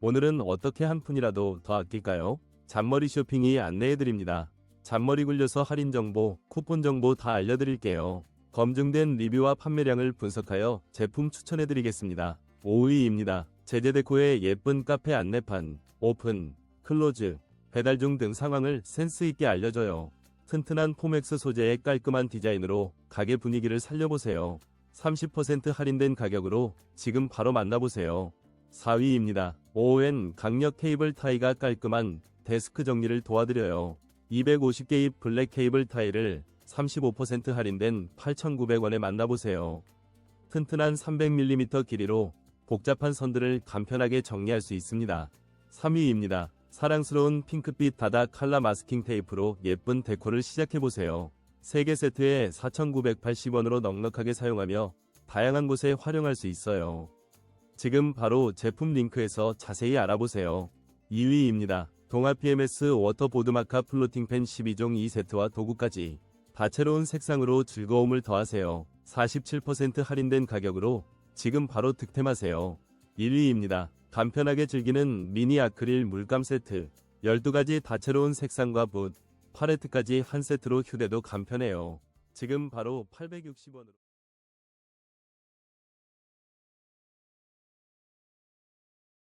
오늘은 어떻게 한 푼이라도 더 아낄까요? 잔머리 쇼핑이 안내해드립니다. 잔머리 굴려서 할인 정보, 쿠폰 정보 다 알려드릴게요. 검증된 리뷰와 판매량을 분석하여 제품 추천해드리겠습니다. 5위입니다. 제제데코의 예쁜 카페 안내판, 오픈, 클로즈, 배달 중 등 상황을 센스있게 알려줘요. 튼튼한 포맥스 소재의 깔끔한 디자인으로 가게 분위기를 살려보세요. 30% 할인된 가격으로 지금 바로 만나보세요. 4위입니다. ON 강력 케이블 타이가 깔끔한 데스크 정리를 도와드려요. 250개의 블랙 케이블 타이를 35% 할인된 8,900원에 만나보세요. 튼튼한 300mm 길이로 복잡한 선들을 간편하게 정리할 수 있습니다. 3위입니다. 사랑스러운 핑크빛 다다 칼라 마스킹 테이프로 예쁜 데코를 시작해보세요. 3개 세트에 4,980원으로 넉넉하게 사용하며 다양한 곳에 활용할 수 있어요. 지금 바로 제품 링크에서 자세히 알아보세요. 2위입니다. 동아 PMS 워터보드 마카 플로팅펜 12종 2세트와 도구까지 다채로운 색상으로 즐거움을 더하세요. 47% 할인된 가격으로 지금 바로 득템하세요. 1위입니다. 간편하게 즐기는 미니 아크릴 물감 세트 12가지 다채로운 색상과 붓, 팔레트까지 한 세트로 휴대도 간편해요. 지금 바로 860원으로